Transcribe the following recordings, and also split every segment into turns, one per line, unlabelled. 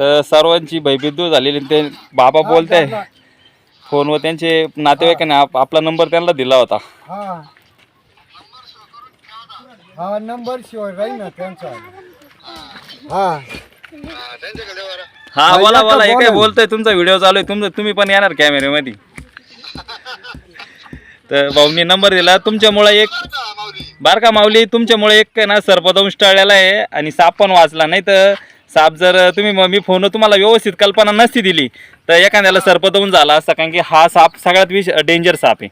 तर सर्वांची भयभीत दूर झालेली ते बाबा बोलत आहे फोनवर त्यांचे नातेवाईकांनी आप- आपला नंबर त्यांना दिला होता.
हा. हा नंबर शिवाय राहील ना त्यांचा. हा.
हा बोला बोला हे काय बोलतोय? तुमचा व्हिडिओ चालू आहे. तुमचं तुम्ही पण येणार कॅमेऱ्यामध्ये तर भाऊनी नंबर दिला. तुमच्यामुळे एक बारका माऊली तुमच्यामुळे एक ना सर्पदंश टळलेला आहे आणि साप पण वाचला. नाही तर साप जर तुम्ही म- मी फोन तुम्हाला व्यवस्थित कल्पना नसती दिली तर एखाद्याला सर्पदंश झाला असता कारण की हा साप सगळ्यात विष डेंजर साप आहे.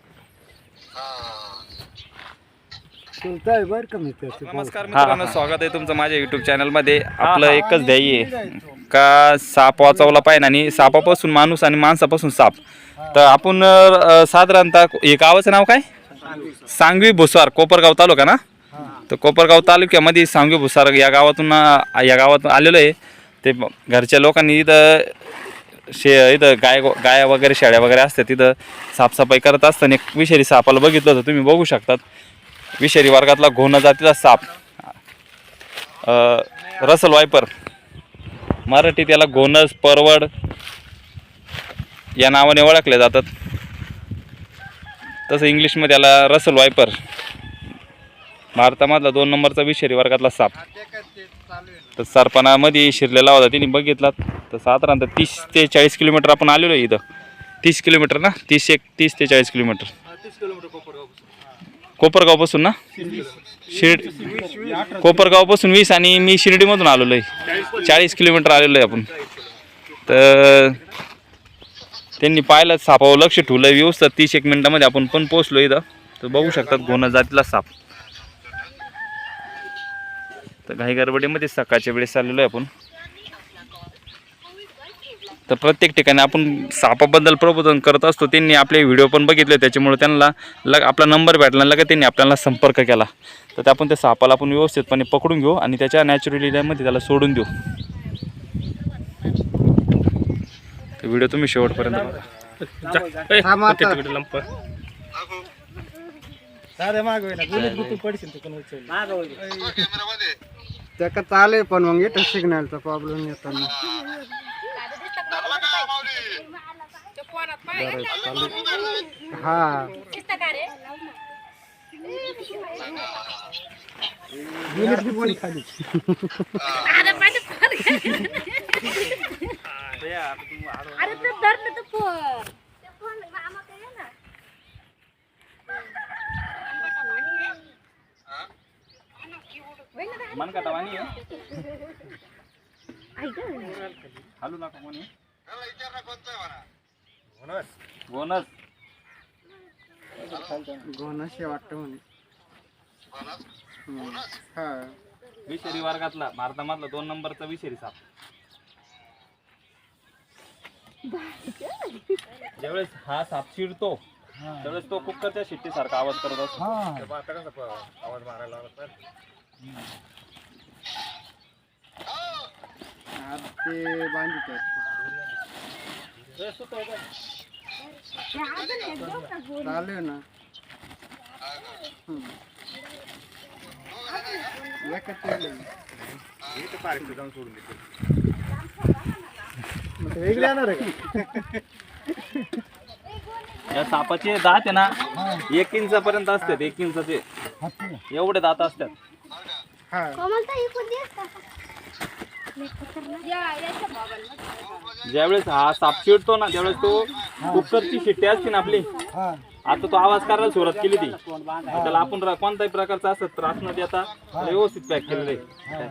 चुलताय बर का मी त्याचं.
नमस्कार मित्रांनो स्वागत आहे तुमचं माझ्या युट्यूब चॅनलमध्ये आपलं एकच ध्येय आहे का साप वाचवला पाहिजे आणि सापापासून माणूस आणि माणसापासून साप. तर आपण अं, साधारणतः हे गावाचं नाव काय? सांगवी भुसार कोपरगाव तालुका ना? तर कोपरगाव तालुक्यामध्ये सांगवी भुसार या गावातून या गावातून आलेलो आहे. ते घरच्या लोकांनी इथं शे इथं गाय गाया वगैरे शेळ्या वगैरे असतात तिथं साफसफाई करत असताना एक विषारी सापाला बघितलं होतं. तुम्ही बघू शकतात. विषारी वर्गातला घोणा जातीचा साप. Russell viper. मराठीत याला घोणस परवड या नावाने ओळखले जातात. तसं इंग्लिशमध्ये त्याला रसल वायपर. भारतामधला दोन नंबरचा विषारी वर्गातला साप. तर सरपणामध्ये शिरलेला होता तिने बघितला तर साधारणतः तीस ते चाळीस किलोमीटर आपण आलेलो आहे इथं. तीस किलोमीटर ना? तीस एक तीस ते चाळीस किलोमीटर. कोपरगावपासून. ना? शिर्ड कोपरगावपासून वीस आणि मी शिर्डीमधून आलेलो आहे. चाळीस किलोमीटर आलेलो आहे आपण. तर त्यांनी पाहिलं सापावर लक्ष ठेवलं व्यवस्थित तीस एक मिनिटामध्ये आपण पण पोचलो इथं. तर बघू शकतात घोणा जातीला साप. तर घाई गडबडीमध्ये सकाळच्या वेळेस आलेलो आहे आपण. तर प्रत्येक ठिकाणी आपण सापाबद्दल प्रबोधन करत असतो. त्यांनी आपले व्हिडिओ पण बघितले त्याच्यामुळे त्यांना लग आपला नंबर भेटला लगेच त्यांनी आपल्याला संपर्क केला. तर ते आपण त्या सापाला आपण व्यवस्थितपणे पकडून घेऊ आणि त्याच्या नॅचरलिटीमध्ये त्याला सोडून देऊ. तर व्हिडिओ तुम्ही शेवटपर्यंत बघा.
दादा माग होईना गुलत गुतू पडशील तू कोण उचल माग होईल
त्याका चालेल पण मग इथं सिग्नलचा प्रॉब्लेम येतो ना। हा। गुलत गुतू खाली।
अरे तू धरलं तर
मन का तवानी हालू नका कोणी बोनस.
गोनाशी वाटतं म्हणे. हा.
विषारी वर्गातला भारतामधला दोन नंबरचा विषारी साप. ज्यावेळेस हा साप चिडतो त्यावेळेस तो कुक्करच्या शिट्टी सारखा आवाज करत असतो.
हा. आज ते बांधित चालेल ना. वेगळे येणार आहे
या सापाचे दात आहे ना एक इंचापर्यंत असतात एक इंचाचे एवढे दात असतात. ज्यावेळेस हा साप चिडतो ना त्यावेळेस तो कुक्करची शिट्टी असते ना आपली.
हा.
आता तो आवाज करायला सुरुवात केली ती. त्याला आपण रा- कोणताही प्रकारचा असं त्रास न देता व्यवस्थित पॅक केलेलं आहे.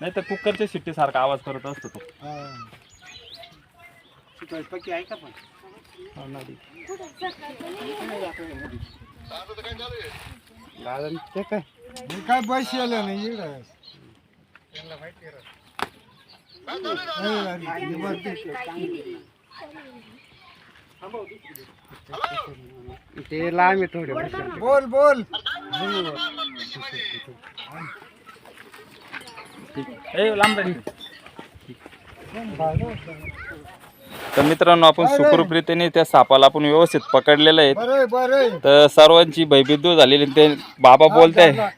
नाही तर कुकरच्या शिट्टी सारखा आवाज करत असतो तो.
ते काय पैसे आले नाही इकडं. ते लांब आहे थोडे. बोल बोल.
तर मित्रांनो आपण सुखरूपरीतीने त्या सापाला आपण व्यवस्थित पकडलेलं आहे. तर सर्वांची भयभीत दूर झालेली ते बाबा बोलत आहे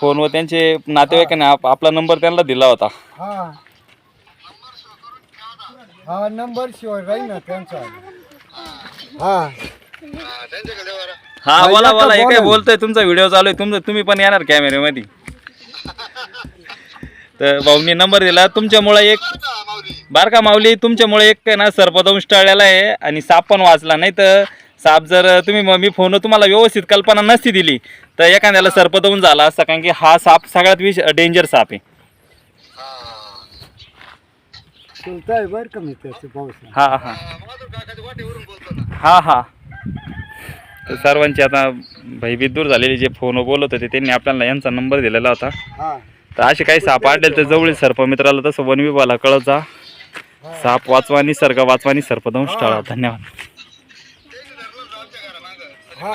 फोनवर त्यांचे नातेवाईकांनी आप- आपला नंबर त्यांना दिला होता.
हा. हा नंबर शिवाय राहील ना त्यांचा. हा.
हा
हा,
बोला बोला हे काय
बोला.
बोलतोय तुमचा व्हिडिओ चालू आहे. तुमचं तुम्ही पण येणार कॅमेऱ्यामध्ये तर भाऊनी नंबर दिला. तुमच्यामुळे एक बारका माऊली तुमच्यामुळे एक आहे ना सर्पदंश टळलेला आहे आणि साप पण वाचला. नाही तर साप जर तुम्ही म- मी फोन तुम्हाला व्यवस्थित कल्पना नसती दिली तर एखाद्याला सर्पदंश झाला असता कारण की हा साप सगळ्यात विष डेंजर साप आहे.
चुलताय बर का मी त्याचे पाऊस.
हा हा. हा हा. तर सर्वांची आता भयभीत दूर झालेले जे फोन बोलत होते त्यांनी आपल्याला यांचा नंबर दिलेला होता.
हा.
तर असे काही साप आढळले तर जवळील सर्पमित्राला तसं वन विभागाला कळत जा. साप वाचवा निसर्ग वाचवा सर्पदंश टाळा. धन्यवाद.
हा.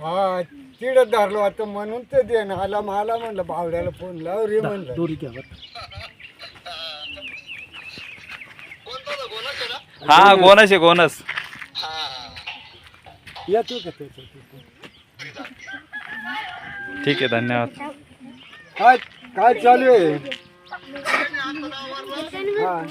हा तिड धरलो आता म्हणून ते दे ना आला मला म्हणलं बावड्याला फोन लाव रे म्हणलं. दोरी घ्या
हा गोनस आहे गोनस.
येतो का त्याचं
ठीक आहे धन्यवाद.
काय काय चालू आहे? हा.